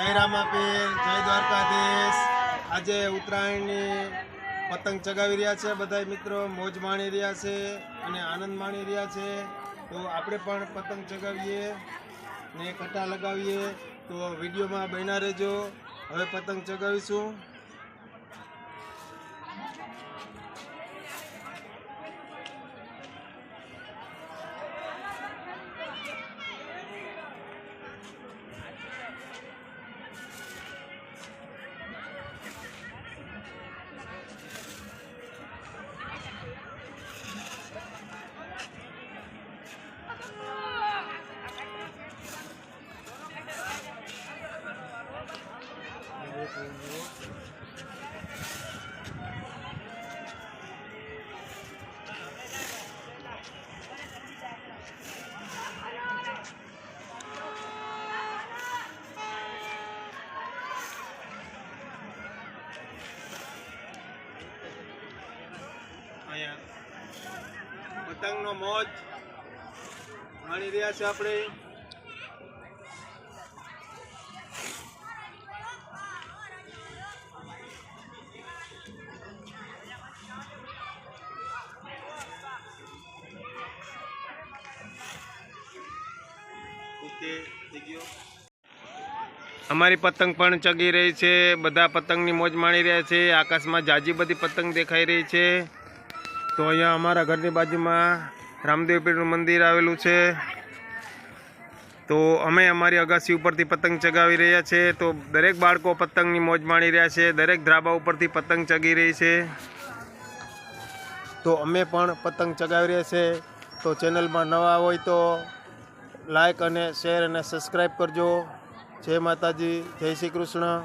જય રામાપીર, જય દ્વારકાધીશ. આજે ઉત્તરાયણની પતંગ ચગાવી રહ્યા છે બધા મિત્રો, મોજ માણી રહ્યા છે અને આનંદ માણી રહ્યા છે. તો આપણે પણ પતંગ ચગાવીએ ને કટા લગાવીએ. તો વિડીયોમાં બન્યા રહેજો. હવે પતંગ ચગાવીશું. પતંગનો મોજ માણી રહ્યા છે આપણે. અમારી પતંગ પણ ચગી રહી છે, બધા પતંગની મોજ માણી રહ્યા છે, આકાશમાં જાજી બધી પતંગ દેખાઈ રહી છે. તો અહીંયા અમારા ઘરની બાજુમાં રામદેવપીરનું મંદિર આવેલું છે. તો અમે અમારી અગાસી ઉપરથી પતંગ ચગાવી રહ્યા છે. તો દરેક બાળકો પતંગની મોજ માણી રહ્યા છે, દરેક ધ્રાબા ઉપરથી પતંગ ચગી રહી છે. તો અમે પણ પતંગ ચગાવી રહ્યા છે. તો ચેનલમાં નવા હોય તો લાઈક અને શેર અને સબસ્ક્રાઈબ કરજો. જય માતાજી જય શ્રી કૃષ્ણ.